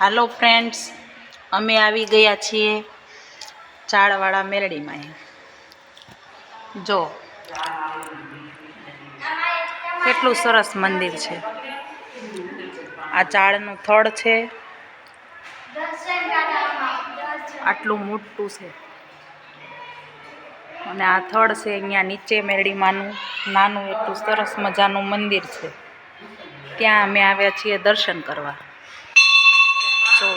હાલો friends, અમે આવી ગયા છીએ ચાળવાળા મેરડીમાં જો, કેટલું સરસ મંદિર છે. આ ચાળનું થડ છે. આટલું મોટું છે. અને આ થડ છે અહીંયા નીચે મેરડીમાંનું નાનું એટલું સરસ મજાનું મંદિર છે. ત્યાં અમે આવ્યા છીએ દર્શન કરવા જો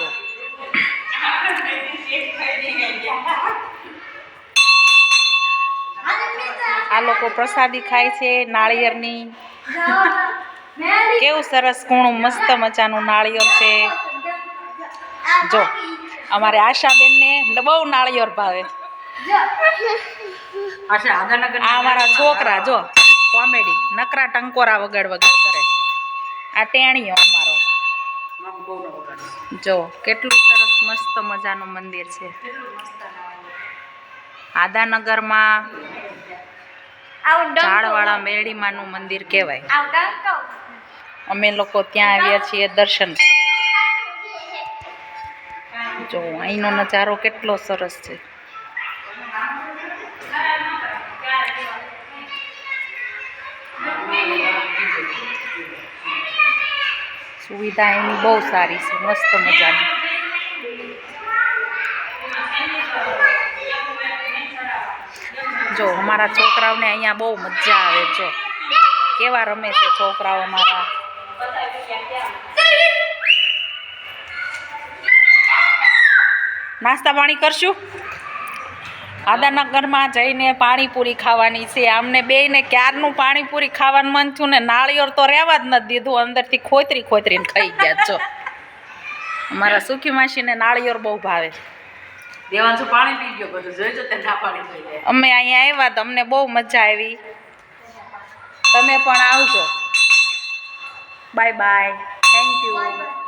આ લોકો પ્રસાદી ખાય છે નાળિયેરની. કેવું સરસ કૂણું મસ્ત મજાનું નાળિયેર છે. જો અમારે આશાબેનને બહુ નાળિયેર ભાવે. આ અમારા છોકરા જો કોમેડી નકરા ટંકોરા વગાડ વગાડ કરે. આ ટેણીઓ અમારો. જો કેટલું સરસ મસ્ત મજાનું મંદિર છે. આદાનગરમાં ઝાડવાળા મેળીમાનું મંદિર કહેવાય. અમે લોકો ત્યાં આવ્યા છીએ દર્શન જો અહીંનો નજારો કેટલો સરસ છે. સુવિધા એની બહુ સારી છે, મસ્ત મજાની. જો, અમારા છોકરાઓને અહીંયા બહુ મજા આવે, જો. કેવા રમે છે છોકરાઓ અમારા. નાસ્તા પાણી કરશું? આદાનગરમાં જઈને પાણીપુરી ખાવાની છે. આમને બેને ક્યારનું પાણીપુરી ખાવાનું મન થયું ને નાળિયેર તો રહેવા જ નથી દીધું. અંદરથી ખોતરી ખોતરીને ખાઈ ગયા જો અમારા સુખી માસીને નાળિયેર બહુ ભાવે. દેવાંશુ પાણી પી ગયો બધું. જોઈજો તે ના પાણી પી જાય અમે અહીંયા આવ્યા તો અમને બહુ મજા આવી. તમે પણ આવજો. Bye bye. Thank you